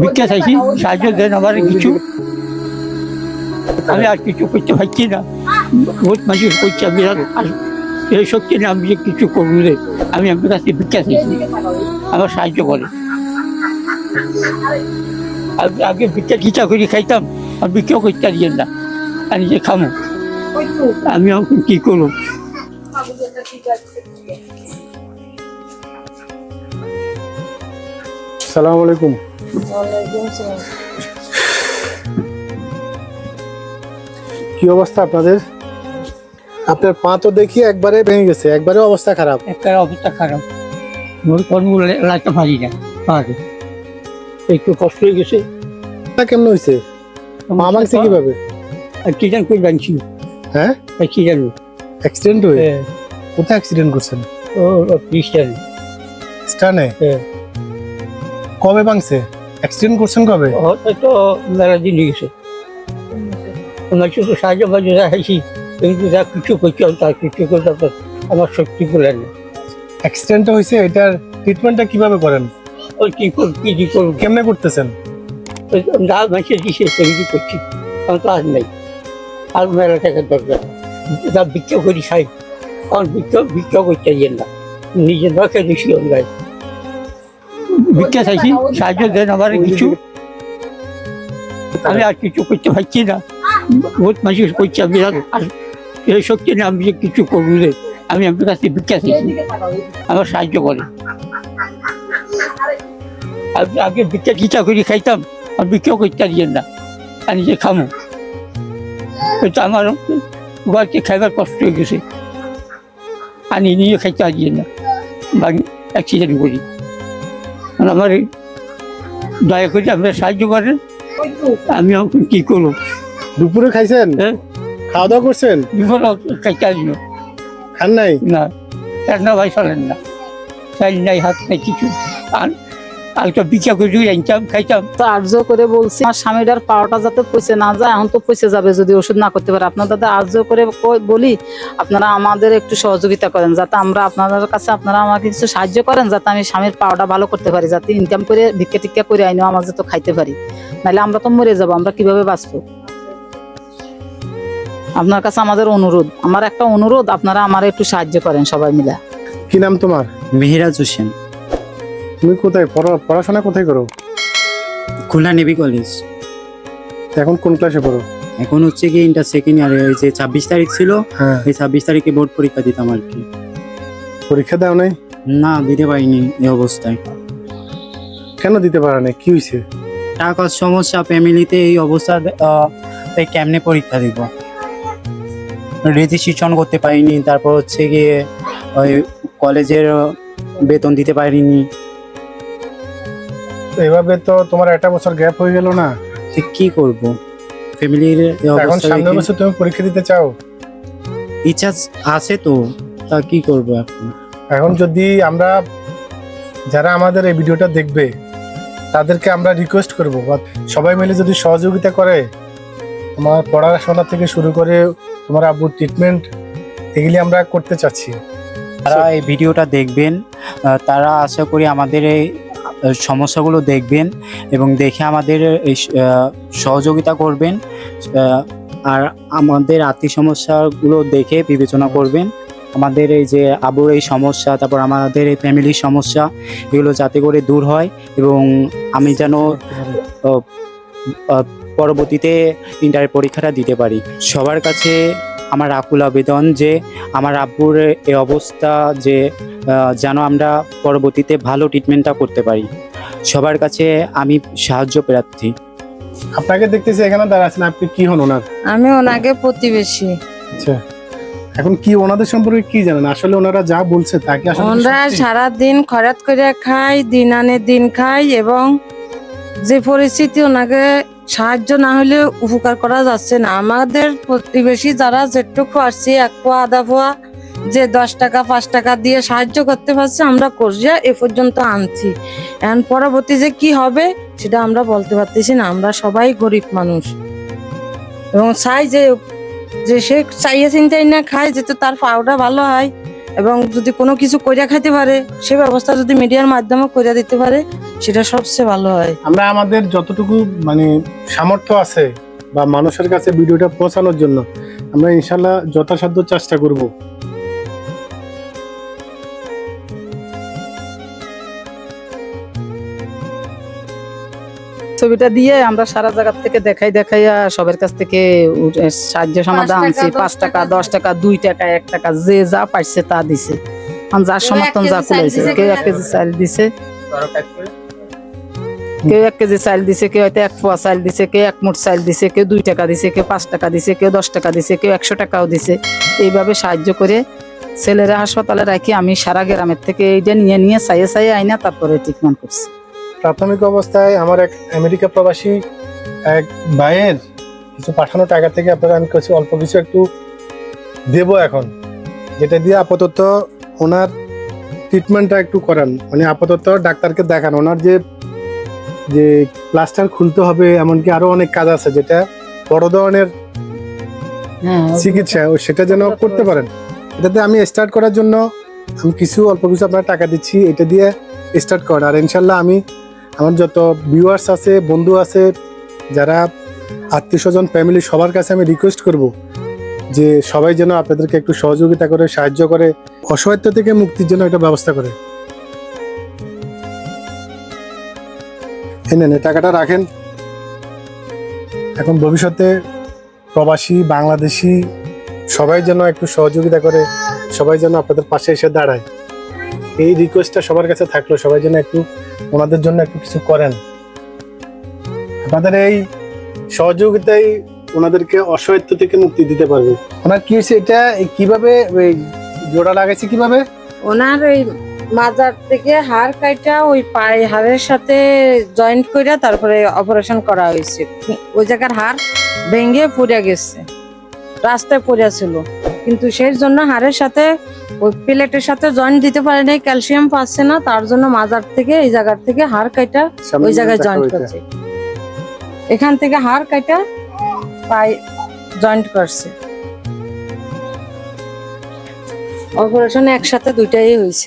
ভিক্ষা চাইছি, সাহায্য দেন আমার কিছু। আমি আর কিছু করতে পারছি না। বহুত মানুষ করছে, আমি আর এই শক্তি না আমি যে কিছু করব আমি আপনার কাছে ভিক্ষা চাইছি। আমার সাহায্য করে। আগে ভিক্ষা টিচা করে খাইতাম, আর ভিক্ষাও করতে পারিয়েন না। আমি যে খামো, আমি এখন কি করব? সালাম আলাইকুম। কি অবস্থা আপনাদের? আপনার পা তো দেখি একবারে ভেঙে গেছে একবারে অবস্থা খারাপ। একটা অবস্থা খারাপ। মোর কর্ম লাগতে পারি না পারে। একটু কষ্ট হয়ে গেছে। তা কেমন হয়েছে ভাঙছে কীভাবে? আর কি জান কই বানছি হ্যাঁ? জানো। অ্যাক্সিডেন্ট হয়ে? কোথায় অ্যাক্সিডেন্ট করছেন? ও খ্রিস্টান স্টানে কবে ভাঙছে? অ্যাক্সিডেন্ট করছেন কবে? হয়তো মেলা দিন গেছে। আমার শুধু সাহায্য বাজে কিন্তু যা কিছু তার কিছু করতে আমার শক্তি করে না অ্যাক্সিডেন্টটা হয়েছে এটার ট্রিটমেন্টটা কীভাবে করেন? ওই কি করব কি কি করব? কেমনে করতেছেন? যা মাসে দিছে সেগুলি করছি। আমার তো আর নেই। আর মেলা টাকার দরকার। যা করি খাই কারণ ভিক্ষা ভিক্ষা করতে না। নিজের নখে বেশি অন্যায় ভিক্ষা চাইছি সাহায্য দেন আমার কিছু। আমি আর কিছু করতে পারছি না। বহুত মানুষ করছে আমি আর এই শক্তি না আমি কিছু করব আমি আপনার কাছে ভিক্ষা চাইছি। আমার সাহায্য করে। আমি আগে ভিক্ষা টিচা করে খাইতাম আর ভিক্ষাও করতে পারিয়েন না। আমি যে খামো। কিন্তু আমার ঘরকে খাইবার কষ্ট হয়ে গেছে। আমি নিজে খাইতে পারিয়েন না। বা অ্যাক্সিডেন্ট করি। আমার এই দয়া করে আপনার সাহায্য করেন। আমি এখন কি করব? দুপুরে খাইছেন? হ্যাঁ। খাওয়া দাওয়া করছেন? দুপুরে খাইতে আসব খান নাই? না। রান্না ভাই চলেন না। চাই নাই হাত নাই কিছু। আর আর একটা করে আনতাম খাইতাম। তো আর্য করে বলছি আমার স্বামীটার পাওয়াটা যাতে পচে না যায় এখন তো পচে যাবে যদি ওষুধ না করতে পারে। আপনার দাদা আর্য করে বলি আপনারা আমাদের একটু সহযোগিতা করেন যাতে আমরা আপনাদের কাছে আপনারা আমাকে কিছু সাহায্য করেন যাতে আমি স্বামীর পাওয়াটা ভালো করতে পারি যাতে ইনকাম করে ভিক্ষা টিক্ষা করে আইনো আমার যাতে খাইতে পারি। নাহলে আমরা তো মরে যাব আমরা কীভাবে বাঁচবো? আপনার কাছে আমাদের অনুরোধ আমার একটা অনুরোধ আপনারা আমার একটু সাহায্য করেন সবাই মিলে। কি নাম তোমার? মেহেরাজ হোসেন। তুমি কোথায়? পড়া- পড়াশোনা কোথায় করো? খুলনা নেভি কলেজ এখন কোন ক্লাসে পড়ো? এখন হচ্ছে কি ইন্টার সেকেন্ড ইয়ারে ওই যে ছাব্বিশ তারিখ ছিল হ্যাঁ। এই ছাব্বিশ তারিখে বোর্ড পরীক্ষা দিতাম আর কি। পরীক্ষা দাও নাই? না দিতে পারিনি এই অবস্থায়। কেন দিতে পারা নাই? কি হয়েছে টাকার সমস্যা ফ্যামিলিতে এই অবস্থা তাই কেমনে পরীক্ষা দিব? রেজিস্ট্রেশন করতে পারিনি তারপর হচ্ছে গিয়ে ওই কলেজের বেতন দিতে পারিনি। এভাবে তো তোমার একটা বছর গ্যাপ হয়ে গেল না। কি করব? ফ্যামিলির এখন সামনের বছর তুমি পরীক্ষা দিতে চাও? ইচ্ছা আছে তো তা কি করব এখন? এখন যদি আমরা যারা আমাদের এই ভিডিওটা দেখবে তাদেরকে আমরা রিকোয়েস্ট করব। বা সবাই মিলে যদি সহযোগিতা করে তোমার পড়াশোনা থেকে শুরু করে তোমার আব্বুর ট্রিটমেন্ট এগুলি আমরা করতে চাচ্ছি। তারা এই ভিডিওটা দেখবেন তারা আশা করি আমাদের এই সমস্যাগুলো দেখবেন এবং দেখে আমাদের সহযোগিতা করবেন আর আমাদের আর্থিক সমস্যাগুলো দেখে বিবেচনা করবেন। আমাদের এই যে আবুর এই সমস্যা, তারপর আমাদের এই ফ্যামিলির সমস্যা, এগুলো যাতে করে দূর হয় এবং আমি যেন পরবর্তীতে ইন্টারের পরীক্ষাটা দিতে পারি। সবার কাছে আমার আকুল আবেদন যে আমার আব্বুর এ অবস্থা যে যেন আমরা পরবর্তীতে ভালো ট্রিটমেন্টটা করতে পারি। সবার কাছে আমি সাহায্য প্রার্থী। আপনাকে দেখতেছি এখানে দাঁড়া আছেন। আপনি কি হন ওনার? আমি ওনাকে প্রতিবেশী। আচ্ছা। এখন কি ওনাদের সম্পর্কে কি জানেন? আসলে ওনারা যা বলছে তা কি আসলে ওনারা সারা দিন খরাত করে খায় দিন আনে দিন খায় এবং যে পরিস্থিতি ওনাকে সাহায্য না হলে উপকার করা যাচ্ছে না। আমাদের প্রতিবেশী যারা যেটুকু আসছে এক পোয়া, আধা পোয়া, যে দশ টাকা, পাঁচ টাকা দিয়ে সাহায্য করতে পারছে, আমরা করছি এ পর্যন্ত আনছি। এখন পরবর্তী যে কি হবে, সেটা আমরা বলতে পারতেছি না। আমরা সবাই গরিব মানুষ। এবং চাই যে যে সে চাইয়ে চিন্তাই না খায়, যাতে তার পাওটা ভালো হয়। এবং যদি কোনো কিছু কইরা খাইতে পারে, সে ব্যবস্থা যদি মিডিয়ার মাধ্যমে কইরা দিতে পারে, সেটা সবচেয়ে ভালো হয়। আমরা আমাদের যতটুকু মানে সামর্থ্য আছে বা মানুষের কাছে ভিডিওটা পৌঁছানোর জন্য, আমরা ইনশাল্লাহ যথাসাধ্য চেষ্টা করব। ছবিটা দিয়ে আমরা সারা জায়গা থেকে দেখাই দেখাইয়া সবার কাছ থেকে সাহায্য সমাধান আনছি। পাঁচ টাকা দশ টাকা দুই টাকা এক টাকা যে যা পাইছে তা দিছে। যার কেউ এক সমর্থন কেজি যা দিছে, কেউ কেউ এক কেজি চাল দিছে। কেউ এক কেজি চাল দিছে কেউ হয়তো এক পোয়া চাল দিছে কেউ এক মুঠ চাল দিছে কেউ দুই টাকা দিছে কেউ পাঁচ টাকা দিছে কেউ দশ টাকা দিছে কেউ একশো টাকাও দিছে। এইভাবে সাহায্য করে ছেলেরা হাসপাতালে রাখি আমি সারা গ্রামের থেকে এইটা নিয়ে নিয়ে চাইয়ে চাইয়ে আইনা তারপরে ট্রিটমেন্ট করছি। প্রাথমিক অবস্থায় আমার এক আমেরিকা প্রবাসী এক ভাইয়ের কিছু পাঠানো টাকা থেকে আপনারা আমি কিছু অল্প কিছু একটু দেব এখন। যেটা দিয়ে আপাতত ওনার ট্রিটমেন্টটা একটু করান। মানে আপাতত ডাক্তারকে দেখান। ওনার যে যে প্লাস্টার খুলতে হবে এমনকি আরও অনেক কাজ আছে যেটা বড় ধরনের হ্যাঁ চিকিৎসা ও সেটা যেন করতে পারেন। এটাতে আমি স্টার্ট করার জন্য আমি কিছু অল্প কিছু আপনার টাকা দিচ্ছি। এটা দিয়ে স্টার্ট করেন। আর ইনশাল্লাহ আমি আমার যত ভিউয়ার্স আছে, বন্ধু আছে, যারা আত্মীয় স্বজন ফ্যামিলি সবার কাছে আমি রিকোয়েস্ট করব যে সবাই যেন আপনাদেরকে একটু সহযোগিতা করে, সাহায্য করে, অসহায়ত্ব থেকে মুক্তির জন্য একটা ব্যবস্থা করে। এই নেন টাকাটা রাখেন। এখন ভবিষ্যতে প্রবাসী, বাংলাদেশি, সবাই যেন একটু সহযোগিতা করে, সবাই যেন আপনাদের পাশে এসে দাঁড়ায়। এই রিকোয়েস্টটা সবার কাছে থাকল, সবাই যেন একটু ওনাদের জন্য একটু কিছু করেন। আপনাদের এই সহযোগিতাই ওনাদেরকে অসহায়ত্ব থেকে মুক্তি দিতে পারবে। ওনার কি হয়েছে এটা? কীভাবে ওই জোড়া লাগাইছে কীভাবে? ওনার ওই মাজার থেকে হাড় কাইটা ওই পায়ে হাড়ের সাথে জয়েন্ট করে তারপরে অপারেশন করা হয়েছে। ওই জায়গার হাড় ভেঙে পড়ে গেছে। রাস্তায় পড়ে ছিল। কিন্তু সেই জন্য হাড়ের সাথে ওই প্লেটের সাথে জয়েন্ট দিতে পারে নাই ক্যালসিয়াম পাচ্ছে না তার জন্য মাজার থেকে এই জায়গার থেকে হাড় কাইটা ওই জায়গায় জয়েন্ট করছে। এখান থেকে হাড় কাইটা পাই জয়েন্ট করছে। অপারেশন একসাথে দুইটাই হয়েছে।